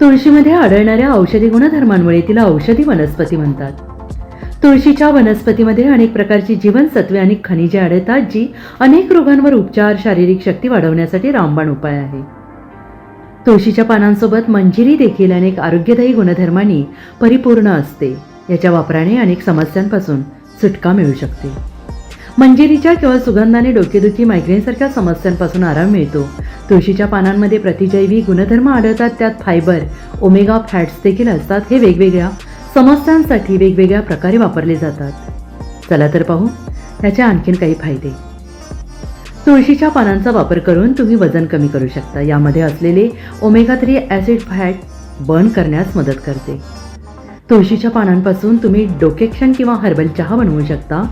तुळशीमध्ये आढळणाऱ्या औषधी गुणधर्मांमुळे तिला औषधी वनस्पती म्हणतात. तुळशीच्या वनस्पतीमध्ये अनेक प्रकारची जीवनसत्वे आणि खनिजे आढळतात जी अनेक रोगांवर उपचार शारीरिक शक्ती वाढवण्यासाठी रामबाण उपाय आहे. तुळशीच्या पानांसोबत मंजिरी देखील अनेक आरोग्यदायी गुणधर्मांनी परिपूर्ण असते. याच्या वापराने अनेक समस्यांपासून सुटका मिळू शकते. मंजिरीच्या किंवा सुगंधाने डोकेदुखी मायग्रेनसारख्या समस्यांपासून आराम मिळतो. तुळशीच्या पानांमध्ये प्रतिजैवी गुणधर्म आढळतात. त्यात फायबर ओमेगा फॅट्स देखील असतात. हे वेगवेगळ्या समस्यांसाठी वेगवेगळ्या प्रकारे वापरले जातात. चला तर पाहू. त्याचे आणखीन काही फायदे. तुळशीच्या पानांचा वापर करून तुम्ही वजन कमी करू शकता. यामध्ये असलेले omega three acid fat burn करण्यास मदत करते. तुळशीच्या पानांपासून तुम्ही डोकेक्षण किंवा हर्बल चहा बनवू शकता.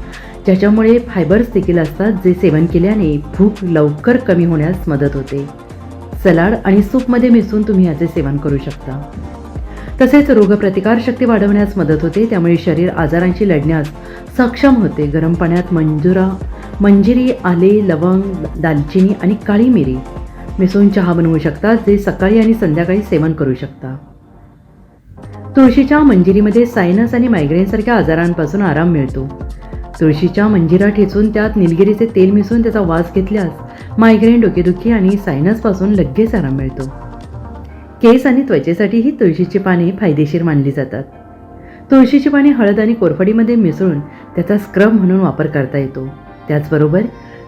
ज्याच्यामुळे फायबर्स देखील असतात जे सेवन केल्याने भूक लवकर कमी होण्यास मदत होते. सलाड आणि सूपमध्ये मिसळून तुम्ही याचे सेवन करू शकता. तसेच रोगप्रतिकारशक्ती वाढवण्यास मदत होते त्यामुळे शरीर आजारांशी लढण्यास सक्षम होते. गरम पाण्यात मंजुरा मंजिरी आले लवंग दालचिनी आणि काळी मिरी मिसळून चहा बनवू शकता जे सकाळी आणि संध्याकाळी सेवन करू शकता. तुळशीच्या मंजिरीमध्ये सायनस आणि मायग्रेनसारख्या आजारांपासून आराम मिळतो. तुळशीच्या मंजिरा ठेचून त्यात निलगिरीचे तेल मिसळून त्याचा वास घेतल्यास मायग्रेन डोकेदुखी आणि सायनसपासून लगेच आराम मिळतो. केस आणि त्वचेसाठी ही तुळशीची पाने फायदेशीर मानली जातात. तुळशीची पाने हळद आणि कोरफडीमध्ये मिसळून त्याचा स्क्रब म्हणून वापर करता येतो. त्याचबरोबर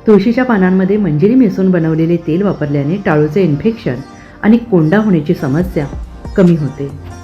तुळशीच्या पानांमध्ये मंजिरी मिसळून बनवलेले तेल वापरल्याने टाळूचे इन्फेक्शन आणि कोंडा होण्याची समस्या कमी होते.